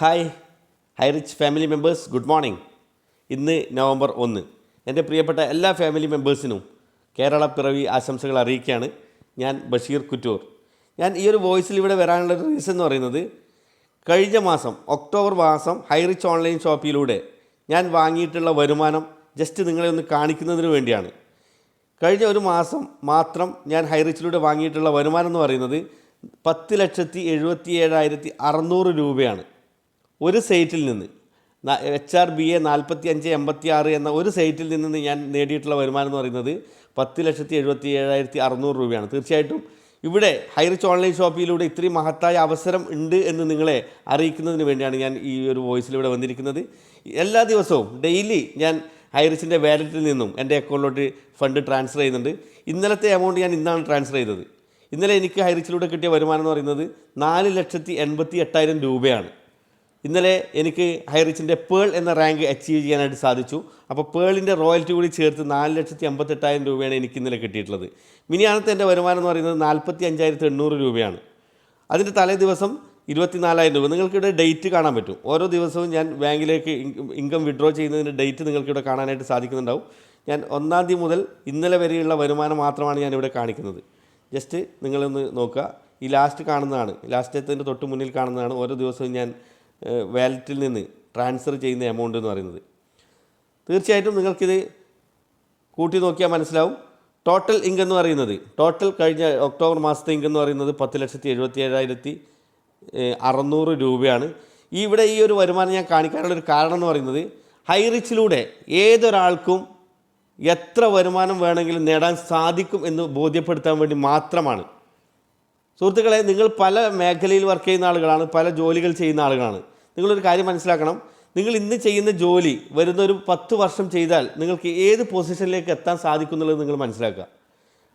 Hi high rich family members good morning ഇന്ന് November ഒന്ന്. എന്റെ പ്രിയപ്പെട്ട എല്ലാ ഫാമിലി മെമ്പേഴ്സിനും കേരള പിറവി ആശംസകൾ അറിയിക്കുകയാണ്. ഞാൻ ബഷീർ കുറ്റൂർ. ഞാൻ ഈ ഒരു വോയിസിൽ ഇവിടെ വരാനുള്ള റീസൺ എന്ന് പറയുന്നത് കഴിഞ്ഞ മാസം ഒക്ടോബർ മാസം ഹൈ റിച്ച് ഓൺലൈൻ ഷോപ്പിലൂടെ ഞാൻ വാങ്ങിയിട്ടുള്ള വരുമാനം ജസ്റ്റ് നിങ്ങളെ ഒന്ന് കാണിക്കുന്നതിന് വേണ്ടിയാണ്. കഴിഞ്ഞ ഒരു മാസം മാത്രം ഞാൻ ഹൈറിച്ചിലൂടെ വാങ്ങിയിട്ടുള്ള വരുമാനം എന്ന് പറയുന്നത് പത്ത് ലക്ഷത്തി എഴുപത്തി ഏഴായിരത്തി അറുന്നൂറ് രൂപയാണ്. ഒരു സൈറ്റിൽ നിന്ന് എച്ച് ആർ ബി എ നാൽപ്പത്തി അഞ്ച് എൺപത്തി ആറ് എന്ന ഒരു സൈറ്റിൽ നിന്ന് ഞാൻ നേടിയിട്ടുള്ള വരുമാനം എന്ന് പറയുന്നത് പത്ത് ലക്ഷത്തി എഴുപത്തി ഏഴായിരത്തി അറുന്നൂറ് രൂപയാണ്. തീർച്ചയായിട്ടും ഇവിടെ ഹൈറിച്ച് ഓൺലൈൻ ഷോപ്പിലൂടെ ഇത്രയും മഹത്തായ അവസരം ഉണ്ട് എന്ന് നിങ്ങളെ അറിയിക്കുന്നതിന് വേണ്ടിയാണ് ഞാൻ ഈ ഒരു വോയിസിലൂടെ വന്നിരിക്കുന്നത്. എല്ലാ ദിവസവും ഡെയിലി ഞാൻ ഹൈറിച്ചിന്റെ വാലറ്റിൽ നിന്നും എന്റെ അക്കൗണ്ടിലോട്ട് ഫണ്ട് ട്രാൻസ്ഫർ ചെയ്യുന്നുണ്ട്. ഇന്നലത്തെ എമൗണ്ട് ഞാൻ ഇന്നാണ് ട്രാൻസ്ഫർ ചെയ്തത്. ഇന്നലെ എനിക്ക് ഹൈറിച്ചിലൂടെ കിട്ടിയ വരുമാനം എന്ന് പറയുന്നത് നാല് ലക്ഷത്തി എൺപത്തി എട്ടായിരം രൂപയാണ്. ഇന്നലെ എനിക്ക് ഹൈറിച്ചിന്റെ പേൾ എന്ന റാങ്ക് അച്ചീവ് ചെയ്യാനായിട്ട് സാധിച്ചു. അപ്പോൾ പേളിന്റെ റോയൽറ്റി കൂടി ചേർത്ത് നാല് ലക്ഷത്തി അമ്പത്തെട്ടായിരം രൂപയാണ് എനിക്ക് ഇന്നലെ കിട്ടിയിട്ടുള്ളത്. മിനിയാണത്തെ എന്റെ വരുമാനം എന്ന് പറയുന്നത് നാൽപ്പത്തി അഞ്ചായിരത്തി എണ്ണൂറ് രൂപയാണ്. അതിന്റെ തലേ ദിവസം ഇരുപത്തിനാലായിരം രൂപ. നിങ്ങൾക്കിവിടെ ഡേറ്റ് കാണാൻ പറ്റും. ഓരോ ദിവസവും ഞാൻ ബാങ്കിലേക്ക് ഇൻകം വിഡ്രോ ചെയ്യുന്നതിന്റെ ഡേറ്റ് നിങ്ങൾക്കിവിടെ കാണാനായിട്ട് സാധിക്കുന്നുണ്ടാവും. ഞാൻ ഒന്നാം തീയതി മുതൽ ഇന്നലെ വരെയുള്ള വരുമാനം മാത്രമാണ് ഞാനിവിടെ കാണിക്കുന്നത്. ജസ്റ്റ് നിങ്ങളൊന്ന് നോക്കുക. ഈ ലാസ്റ്റ് കാണുന്നതാണ്. ലാസ്റ്റ് ലാസ്റ്റത്തിന്റെ തൊട്ട് മുന്നിൽ കാണുന്നതാണ്. ഓരോ ദിവസവും ഞാൻ വാലറ്റിൽ നിന്ന് ട്രാൻസ്ഫർ ചെയ്യുന്ന എമൗണ്ട് എന്ന് പറയുന്നത്. തീർച്ചയായിട്ടും നിങ്ങൾക്കിത് കൂട്ടി നോക്കിയാൽ മനസ്സിലാവും. ടോട്ടൽ ഇൻകം എന്ന് പറയുന്നത് ടോട്ടൽ കഴിഞ്ഞ ഒക്ടോബർ മാസത്തെ ഇൻകം എന്ന് പറയുന്നത് പത്ത് ലക്ഷത്തി എഴുപത്തി ഏഴായിരത്തി അറുന്നൂറ് രൂപയാണ്. ഇവിടെ ഈ ഒരു വരുമാനം ഞാൻ കാണിക്കാനുള്ള ഒരു കാരണം എന്ന് പറയുന്നത് ഹൈറിച്ചിലൂടെ ഏതൊരാൾക്കും എത്ര വരുമാനം വേണമെങ്കിലും നേടാൻ സാധിക്കും എന്ന് ബോധ്യപ്പെടുത്താൻ വേണ്ടി മാത്രമാണ്. സുഹൃത്തുക്കളെ നിങ്ങൾ പല മേഖലയിൽ വർക്ക് ചെയ്യുന്ന ആളുകളാണ് പല ജോലികൾ ചെയ്യുന്ന ആളുകളാണ്. നിങ്ങളൊരു കാര്യം മനസ്സിലാക്കണം. നിങ്ങൾ ഇന്ന് ചെയ്യുന്ന ജോലി വരുന്ന ഒരു പത്ത് വർഷം ചെയ്താൽ നിങ്ങൾക്ക് ഏത് പൊസിഷനിലേക്ക് എത്താൻ സാധിക്കും എന്നുള്ളത് നിങ്ങൾ മനസ്സിലാക്കുക.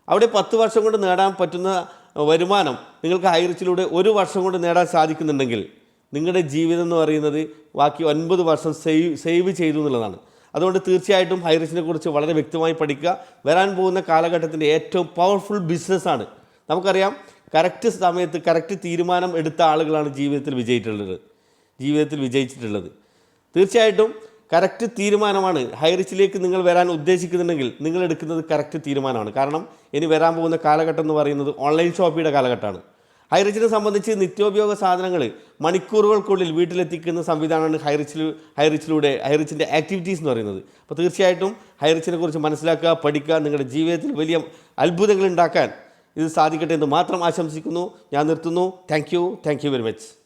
അവിടെ പത്ത് വർഷം കൊണ്ട് നേടാൻ പറ്റുന്ന വരുമാനം നിങ്ങൾക്ക് ഹൈറിച്ചിലൂടെ ഒരു വർഷം കൊണ്ട് നേടാൻ സാധിക്കുന്നുണ്ടെങ്കിൽ നിങ്ങളുടെ ജീവിതം എന്ന് പറയുന്നത് ബാക്കി ഒൻപത് വർഷം സേവ് സേവ് ചെയ്തു എന്നുള്ളതാണ്. അതുകൊണ്ട് തീർച്ചയായിട്ടും ഹൈറിച്ചിനെ കുറിച്ച് വളരെ വ്യക്തമായി പഠിക്കുക. വരാൻ പോകുന്ന കാലഘട്ടത്തിന്റെ ഏറ്റവും പവർഫുൾ ബിസിനസ്സാണ് നമുക്കറിയാം കറക്റ്റ് സമയത്ത് കറക്റ്റ് തീരുമാനം എടുത്ത ആളുകളാണ് ജീവിതത്തിൽ വിജയിച്ചിട്ടുള്ളത്. ജീവിതത്തിൽ വിജയിച്ചിട്ടുള്ളത്. തീർച്ചയായിട്ടും കറക്റ്റ് തീരുമാനമാണ്. ഹൈറിച്ചിലേക്ക് നിങ്ങൾ വരാൻ ഉദ്ദേശിക്കുന്നുണ്ടെങ്കിൽ നിങ്ങൾ എടുക്കുന്നത് കറക്റ്റ് തീരുമാനമാണ്. കാരണം ഇനി വരാൻ പോകുന്ന കാലഘട്ടം എന്ന് പറയുന്നത് ഓൺലൈൻ ഷോപ്പിയുടെ കാലഘട്ടമാണ്. ഹൈറിച്ചിനെ സംബന്ധിച്ച് നിത്യോപയോഗ സാധനങ്ങൾ മണിക്കൂറുകൾക്കുള്ളിൽ വീട്ടിലെത്തിക്കുന്ന സംവിധാനമാണ് ഹൈറിച്ചിൽ ഹൈറിച്ചിലൂടെ ഹൈറിച്ചിന്റെ ആക്ടിവിറ്റീസ് എന്ന് പറയുന്നത്. അപ്പോൾ തീർച്ചയായിട്ടും ഹൈറിച്ചിനെ കുറിച്ച് മനസ്സിലാക്കുക പഠിക്കുക നിങ്ങളുടെ ജീവിതത്തിൽ വലിയ അത്ഭുതങ്ങൾ ഉണ്ടാക്കാൻ ഇത് സാധിക്കട്ടെ എന്ന് മാത്രം ആശംസിക്കുന്നു. ഞാൻ നിർത്തുന്നു. Thank you thank you very much